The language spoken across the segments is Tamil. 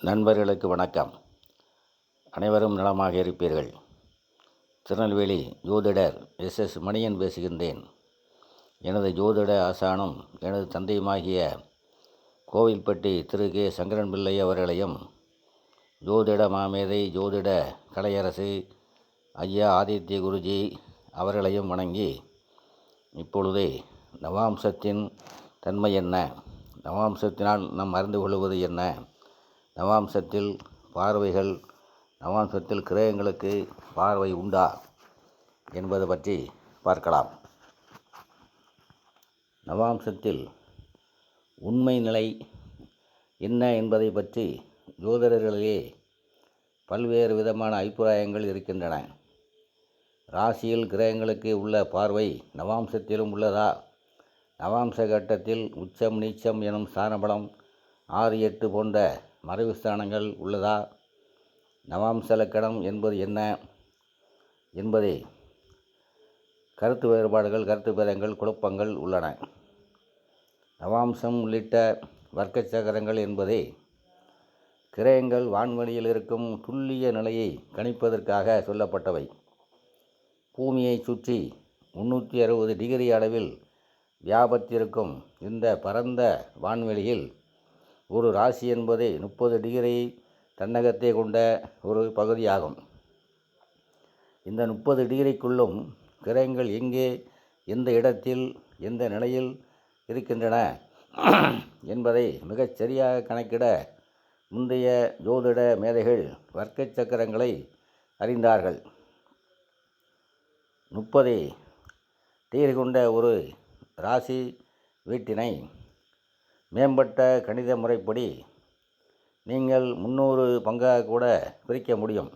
நண்பர்களுக்கு வணக்கம். அனைவரும் நலமாக இருப்பீர்கள். திருநெல்வேலி ஜோதிடர் எஸ். எஸ். மணியன் பேசுகின்றேன். எனது ஜோதிட ஆசானும் எனது தந்தையுமாகிய கோவில்பட்டி திரு. கே. சங்கரன் பிள்ளை அவர்களையும் ஜோதிட மாமேதை ஜோதிட கலையரசு ஐயா ஆதித்ய குருஜி அவர்களையும் வணங்கி இப்பொழுது நவாம்சத்தின் தன்மை என்ன? நவாம்சத்தினால் நாம் அறிந்து கொள்வது என்ன? நவாம்சத்தில் பார்வைகள் நவாம்சத்தில் கிரகங்களுக்கு பார்வை உண்டா என்பது பற்றி பார்க்கலாம். நவாம்சத்தில் உண்மை நிலை என்ன என்பதை பற்றி ஜோதிடர்களிலே பல்வேறு விதமான அபிப்பிராயங்கள் இருக்கின்றன. ராசியில் கிரகங்களுக்கு உள்ள பார்வை நவாம்சத்திலும் உள்ளதா? நவாம்ச கட்டத்தில் உச்சம் நீச்சம் எனும் ஸ்தானபலம் ஆறு எட்டு போன்ற மறைவு ஸ்தானங்கள் உள்ளதா? நவாம்ச இலக்கணம் என்பது என்ன? என்பதை. கருத்து வேறுபாடுகள் கருத்து பேதங்கள் குழப்பங்கள் உள்ளன. நவாம்சம் உள்ளிட்ட வர்க்க சக்கரங்கள் என்பதே. கிரயங்கள் வான்வெளியில் இருக்கும் துல்லிய நிலையை கணிப்பதற்காக சொல்லப்பட்டவை. பூமியை சுற்றி முன்னூற்றி அறுபது டிகிரி அளவில் வியாபத்திருக்கும் இந்த பரந்த வான்வெளியில் ஒரு ராசி என்பது முப்பது டிகிரி தன்னகத்தை கொண்ட ஒரு பகுதியாகும். இந்த முப்பது டிகிரிக்குள்ளும் கிரகங்கள் எங்கே எந்த இடத்தில் எந்த நிலையில் இருக்கின்றன என்பதை மிகச் சரியாக கணக்கிட முந்தைய ஜோதிட மேதைகள் வர்க்க சக்கரங்களை அறிந்தார்கள். முப்பது டிகிரி கொண்ட ஒரு ராசி வீட்டினை மேம்பட்ட கணித முறைப்படி நீங்கள் முந்நூறு பங்காக கூட பிரிக்க முடியும்.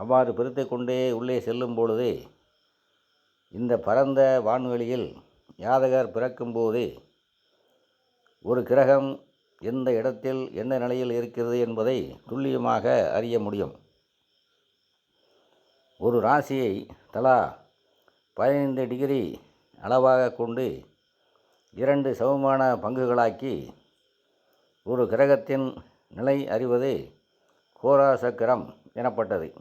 அவ்வாறு பிரித்து கொண்டே உள்ளே செல்லும் பொழுது இந்த பரந்த வான்வெளியில் யாதகர் பிறக்கும்போது ஒரு கிரகம் எந்த இடத்தில் என்ன நிலையில் இருக்கிறது என்பதை துல்லியமாக அறிய முடியும். ஒரு ராசியை தலா பதினைந்து டிகிரி அளவாக கொண்டு இரண்டு சமமான பங்குகளாக்கி ஒரு கிரகத்தின் நிலை அறிவது கோராசக்கரம் எனப்பட்டது.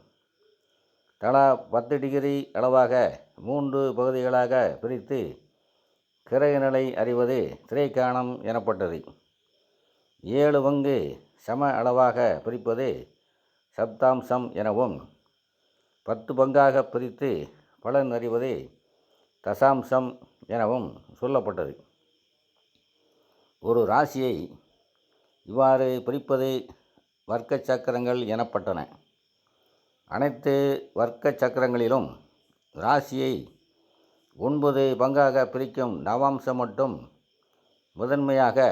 தலா பத்து டிகிரி அளவாக மூன்று பகுதிகளாக பிரித்து கிரக நிலை அறிவது திரைக்காணம் எனப்பட்டது. ஏழு பங்கு சம அளவாக பிரிப்பது சப்தாம்சம் எனவும் பத்து பங்காக பிரித்து பலன் அறிவது தசாம்சம் எனவும் சொல்லப்பட்டது. ஒரு ராசியை இவ்வாறு பிரிப்பது வர்க்க சக்கரங்கள் எனப்பட்டன. அனைத்து வர்க்க சக்கரங்களிலும் ராசியை ஒன்பது பங்காக பிரிக்கும் நவாம்சம் மட்டும் முதன்மையாக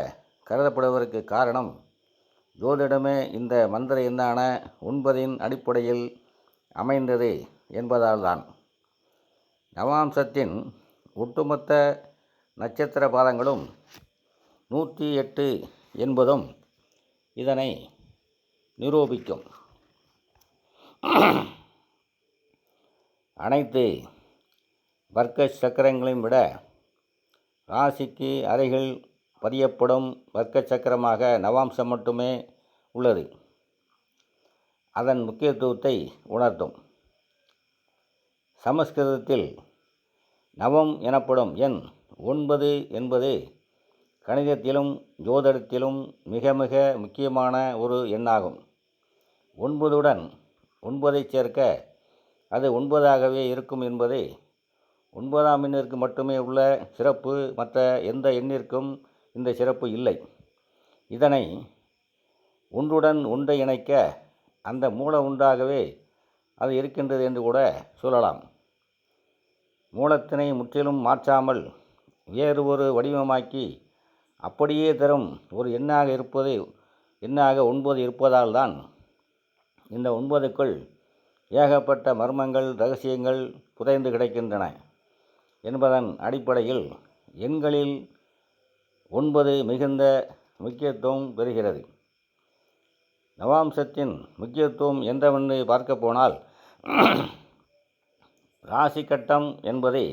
கருதப்படுவதற்கு காரணம் ஜோதிடமே இந்த மந்திர எண்ணான ஒன்பதின் அடிப்படையில் அமைந்தது என்பதால்தான். நவாம்சத்தின் ஒட்டுமொத்த நட்சத்திர பாதங்களும் நூற்றி எட்டு என்பதும் இதனை நிரூபிக்கும். அனைத்து வர்க்க சக்கரங்களையும் விட ராசிக்கு அருகில் பதியப்படும் வர்க்க சக்கரமாக நவாம்சம் மட்டுமே உள்ளது. அதன் முக்கியத்துவத்தை உணர்த்தும். சமஸ்கிருதத்தில் நவம் எனப்படும் எண் ஒன்பது என்பது கணிதத்திலும் ஜோதிடத்திலும் மிக மிக முக்கியமான ஒரு எண்ணாகும். ஒன்பதுடன் ஒன்பதை சேர்க்க அது ஒன்பதாகவே இருக்கும் என்பதை ஒன்பதாம் எண்ணிற்கு மட்டுமே உள்ள சிறப்பு மற்ற எந்த எண்ணிற்கும் இந்த சிறப்பு இல்லை. இதனை ஒன்றுடன் ஒன்றை இணைக்க அந்த மூல உண்டாகவே அது இருக்கின்றது என்று கூட சொல்லலாம். மூலத்தினை முற்றிலும் மாற்றாமல் வேறு ஒரு வடிவமாக்கி அப்படியே தரும். ஒரு எண்ணாக இருப்பது எண்ணாக ஒன்பது இருப்பதால் தான் இந்த ஒன்பதுக்குள் ஏகப்பட்ட மர்மங்கள் ரகசியங்கள் புதைந்து கிடக்கின்றன என்பதன் அடிப்படையில் எண்களில் ஒன்பது மிகுந்த முக்கியத்துவம் பெறுகிறது. நவாம்சத்தின் முக்கியத்துவம் என்றவென்று பார்க்க போனால் ராசி கட்டம் என்பதை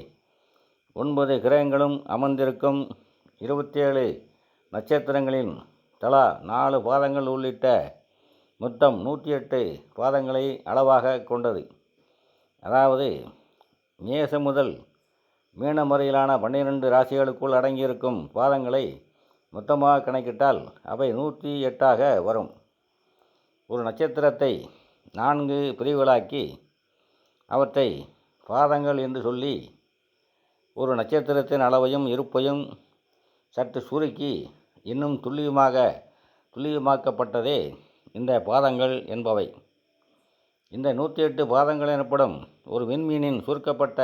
ஒன்பது கிரகங்களும் அமர்ந்திருக்கும் இருபத்தேழு நட்சத்திரங்களின் தலா நாலு பாதங்கள் உள்ளிட்ட மொத்தம் நூற்றி எட்டு பாதங்களை அளவாக கொண்டது. அதாவது மேசம் முதல் மீனம் வரையிலான பன்னிரண்டு ராசிகளுக்குள் அடங்கியிருக்கும் பாதங்களை மொத்தமாக கணக்கிட்டால் அவை நூற்றி எட்டாக வரும். ஒரு நட்சத்திரத்தை நான்கு பிரிவுகளாக்கி அவற்றை பாதங்கள் என்று சொல்லி ஒரு நட்சத்திரத்தின் அளவையும் இருப்பையும் சற்று சுருக்கி இன்னும் துல்லியமாக துல்லியமாக்கப்பட்டதே இந்த பாதங்கள் என்பவை. இந்த நூற்றி எட்டு பாதங்கள் எனப்படும் ஒரு விண்மீனின் சுருக்கப்பட்ட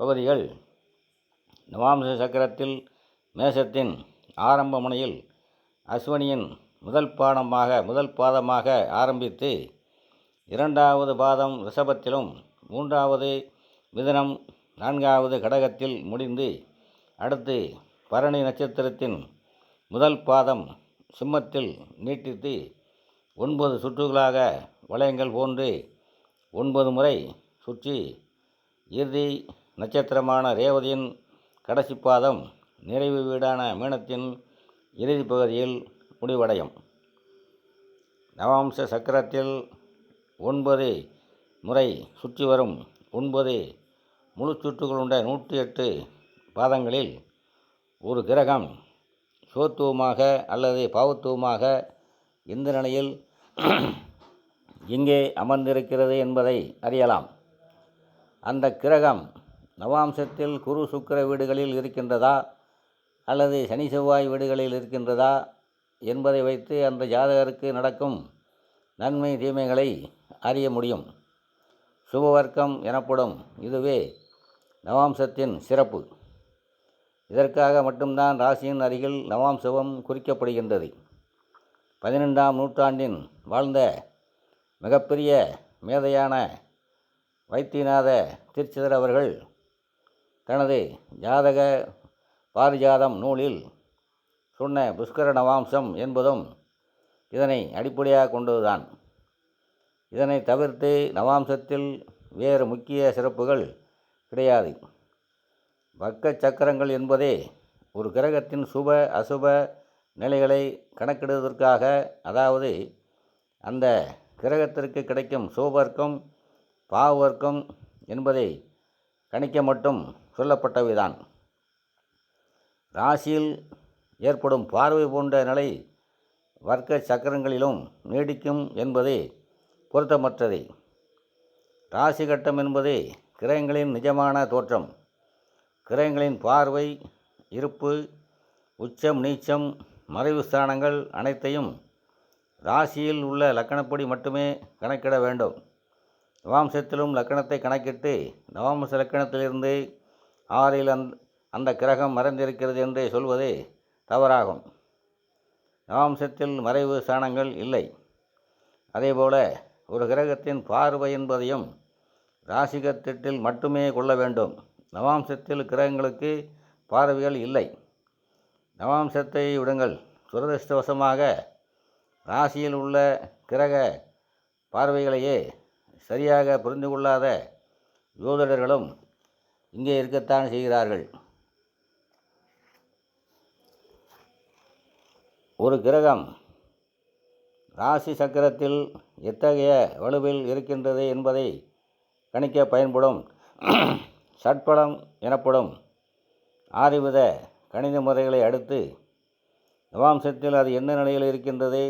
பகுதிகள் நவாம்ச சக்கரத்தில் மேசத்தின் ஆரம்ப முனையில் அஸ்வனியின் முதல் பாடமாக முதல் பாதமாக ஆரம்பித்து இரண்டாவது பாதம் ரிஷபத்திலும் மூன்றாவது மிதனம் நான்காவது கடகத்தில் முடிந்து அடுத்து பரணி நட்சத்திரத்தின் முதல் பாதம் சிம்மத்தில் நீட்டித்து ஒன்பது சுற்றுகளாக வளையங்கள் போன்று ஒன்பது முறை சுற்றி இறுதி நட்சத்திரமான ரேவதியின் கடைசி பாதம் நிறைவு வீடான மீனத்தின் இறுதி பகுதியில் முடிவடையும். நவாம்ச சக்கரத்தில் ஒன்பது முறை சுற்றி வரும் ஒன்பது முழு சுற்றுகளுண்ட நூற்றி எட்டு பாதங்களில் ஒரு கிரகம் சோத்துவமாக அல்லது பாவத்துவமாக எந்த நிலையில் எங்கே அமர்ந்திருக்கிறது என்பதை அறியலாம். அந்த கிரகம் நவாம்சத்தில் குரு சுக்கிர வீடுகளில் இருக்கின்றதா? அல்லது சனி செவ்வாய் வீடுகளில் இருக்கின்றதா? என்பதை வைத்து அந்த ஜாதகருக்கு நடக்கும் நன்மை தீமைகளை அறிய முடியும். சுபவர்க்கம் எனப்படும் இதுவே நவாம்சத்தின் சிறப்பு. இதற்காக மட்டும்தான் ராசியின் அருகில் நவாம்சவம் குறிக்கப்படுகின்றது. பதினெண்டாம் நூற்றாண்டின் வாழ்ந்த மிகப்பெரிய மேதையான வைத்தியநாத திருச்சிதர் அவர்கள் தனது ஜாதக பாரிஜாதம் நூலில் சொன்ன புஷ்கர நவாம்சம் என்பதும் இதனை அடிப்படையாக கொண்டதுதான். இதனை தவிர்த்து நவாம்சத்தில் வேறு முக்கிய சிறப்புகள் கிடையாது. வக்க சக்கரங்கள் என்பதே ஒரு கிரகத்தின் சுப அசுப நிலைகளை கணக்கிடுவதற்காக அதாவது அந்த கிரகத்திற்கு கிடைக்கும் சுபவர்க்கம் பாவவர்க்கம் என்பதை கணிக்க மட்டும் சொல்லப்பட்டவைதான். ராசியில் ஏற்படும் பார்வை போன்ற நிலை வர்க்க சக்கரங்களிலும் நீடிக்கும் என்பது பொருத்தமற்றது. ராசி கட்டம் என்பது கிரகங்களின் நிஜமான தோற்றம். கிரகங்களின் பார்வை இருப்பு உச்சம் நீச்சம் மறைவு ஸ்தானங்கள் அனைத்தையும் ராசியில் உள்ள லக்கணப்படி மட்டுமே கணக்கிட வேண்டும். நவாம்சத்திலும் லக்கணத்தை கணக்கிட்டு நவாம்ச லக்கணத்திலிருந்து ஆறில் அந் அந்த கிரகம் மறைந்திருக்கிறது என்று சொல்வது தவறாகும். நவாம்சத்தில் மறைவு ஸ்தானங்கள் இல்லை. அதேபோல ஒரு கிரகத்தின் பார்வை என்பதையும் ராசிகத்திட்டில் மட்டுமே கொள்ள வேண்டும். நவாம்சத்தில் கிரகங்களுக்கு பார்வைகள் இல்லை. நவாம்சத்தை விடுங்கள். துரதிருஷ்டவசமாக ராசியில் உள்ள கிரக பார்வைகளையே சரியாக புரிந்து கொள்ளாத ஜோதிடர்களும் இங்கே இருக்கத்தான் செய்கிறார்கள். ஒரு கிரகம் ராசி சக்கரத்தில் எத்தகைய வலுவில் இருக்கின்றது என்பதை கணிக்க பயன்படும். சட்பலம் எனப்படும் ஆறுவித கணித முறைகளை அடுத்து நவாம்சத்தில் அது என்ன நிலையில் இருக்கின்றது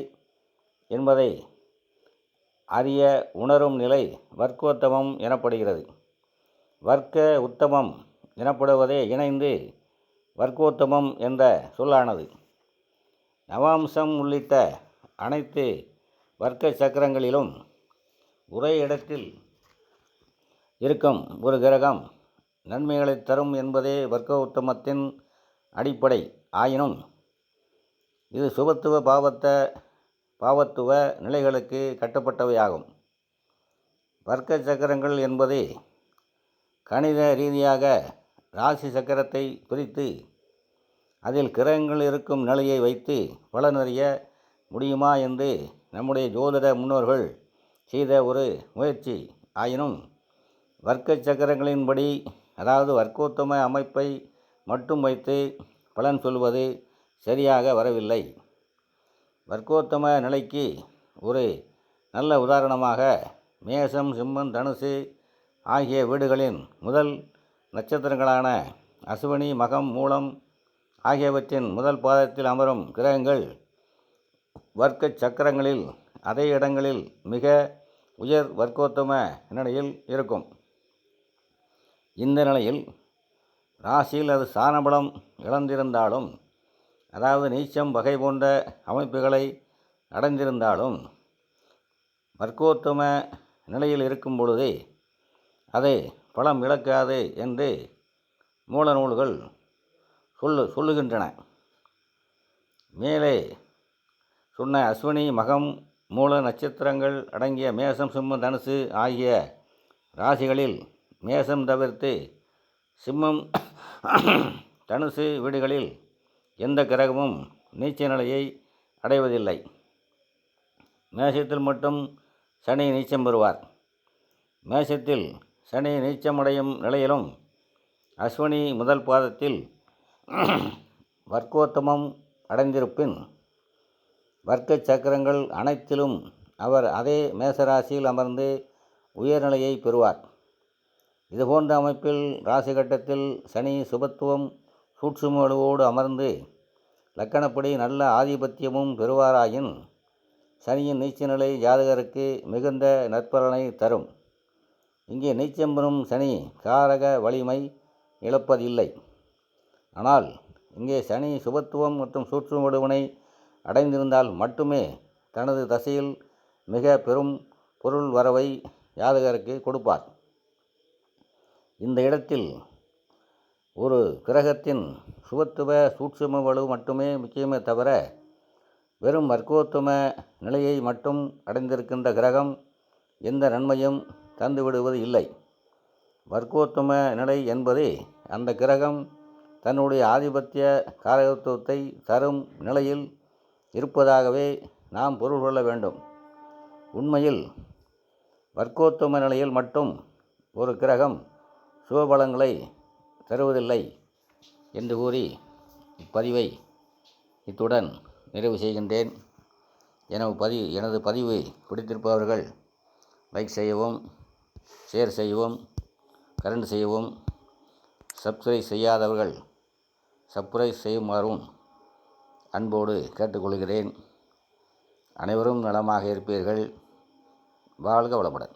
என்பதை அறிய உணரும் நிலை வர்க்கோத்தமம் எனப்படுகிறது. வர்க்க உத்தமம் எனப்படுவதே இணைந்து வர்க்கோத்தமம் என்ற சொல்லானது. நவாம்சம் உள்ளிட்ட அனைத்து வர்க்க சக்கரங்களிலும் ஒரே இடத்தில் இருக்கும் ஒரு கிரகம் நன்மைகளை தரும் என்பதே வர்க்க உத்தமத்தின் அடிப்படை. ஆயினும் இது சுபத்துவ பாவத்த பாவத்துவ நிலைகளுக்கு கட்டப்பட்டவையாகும். வர்க்க சக்கரங்கள் என்பது கணித ரீதியாக ராசி சக்கரத்தை பிரித்து அதில் கிரகங்கள் இருக்கும் நிலையை வைத்து பலனறிய முடியுமா என்று நம்முடைய ஜோதிட முன்னோர்கள் செய்த ஒரு முயற்சி. ஆயினும் வர்க்க சக்கரங்களின்படி அதாவது வர்க்கோத்தம அமைப்பை மட்டும் வைத்து பலன் சொல்வது சரியாக வரவில்லை. வர்க்கோத்தம நிலைக்கு ஒரு நல்ல உதாரணமாக மேசம் சிம்மம் தனுசு ஆகிய வீடுகளின் முதல் நட்சத்திரங்களான அசுவனி மகம் மூலம் ஆகியவற்றின் முதல் பாதத்தில் அமரும் கிரகங்கள் வர்க்க சக்கரங்களில் அதே இடங்களில் மிக உயர் வர்க்கோத்தம நிலையில் இருக்கும். இந்த நிலையில் ராசியில் அது சாணபலம் இழந்திருந்தாலும் அதாவது நீச்சம் வகை போன்ற அமைப்புகளை அடைந்திருந்தாலும் வர்க்கோத்தம நிலையில் இருக்கும் பொழுதே அதை பலம் இழக்காது என்று மூல நூல்கள் சொல்லு சொல்லுகின்றன. மேலே சொன்ன அஸ்வினி மகம் மூல நட்சத்திரங்கள் அடங்கிய மேசம் சிம்மம் தனுசு ஆகிய ராசிகளில் மேசம் தவிர்த்து சிம்மம் தனுசு வீடுகளில் எந்த கிரகமும் நீச்ச நிலையை அடைவதில்லை. மேஷத்தில் மட்டும் சனி நீச்சம் பெறுவார். மேஷத்தில் சனி நீச்சமடையும் நிலையிலும் அஸ்வினி முதல் பாதத்தில் வர்க்கோத்தமம் அடைந்திருப்பின் வர்க்க சக்கரங்கள் அனைத்திலும் அவர் அதே மேசராசியில் அமர்ந்து உயர்நிலையை பெறுவார். இதுபோன்ற அமைப்பில் ராசி கட்டத்தில் சனி சுபத்துவம் சூட்சுமளவோடு அமர்ந்து லக்கணப்படி நல்ல ஆதிபத்தியமும் பெறுவாராயின் சனியின் நீச்சநிலை ஜாதகருக்கு மிகுந்த நற்பலனை தரும். இங்கே நீச்சம் பெறும் சனி காரக வலிமை இழப்பதில்லை. ஆனால் இங்கே சனி சுபத்துவம் மற்றும் சூட்சும வலுவினை அடைந்திருந்தால் மட்டுமே தனது தசையில் மிக பெரும் பொருள் வரவை ஜாதகருக்கு கொடுப்பார். இந்த இடத்தில் ஒரு கிரகத்தின் சுவத்துவ சூட்சும வலு மட்டுமே முக்கியமே தவிர வெறும் வர்க்கோத்தும நிலையை மட்டும் அடைந்திருக்கின்ற கிரகம் எந்த நன்மையும் தந்துவிடுவது இல்லை. வர்க்கோத்தும நிலை என்பது அந்த கிரகம் தன்னுடைய ஆதிபத்திய காரகத்துவத்தை தரும் நிலையில் இருப்பதாகவே நாம் பொருள் கொள்ள வேண்டும். உண்மையில் வர்க்கோத்தும நிலையில் மட்டும் ஒரு கிரகம் சுபபலங்களை தருவதில்லை என்று கூறி இப்பதிவை இத்துடன் நிறைவு செய்கின்றேன். எனது பதிவு எனது பதிவு பிடித்திருப்பவர்கள் லைக் செய்யவும் ஷேர் செய்யவும் கரண்ட் செய்யவும் சப்ஸ்கிரைப் செய்யாதவர்கள் சப்ஸ்கிரைப் செய்யுமாறும் அன்போடு கேட்டுக்கொள்கிறேன். அனைவரும் நலமாக இருப்பீர்கள். வாழ்க வளமுடன்.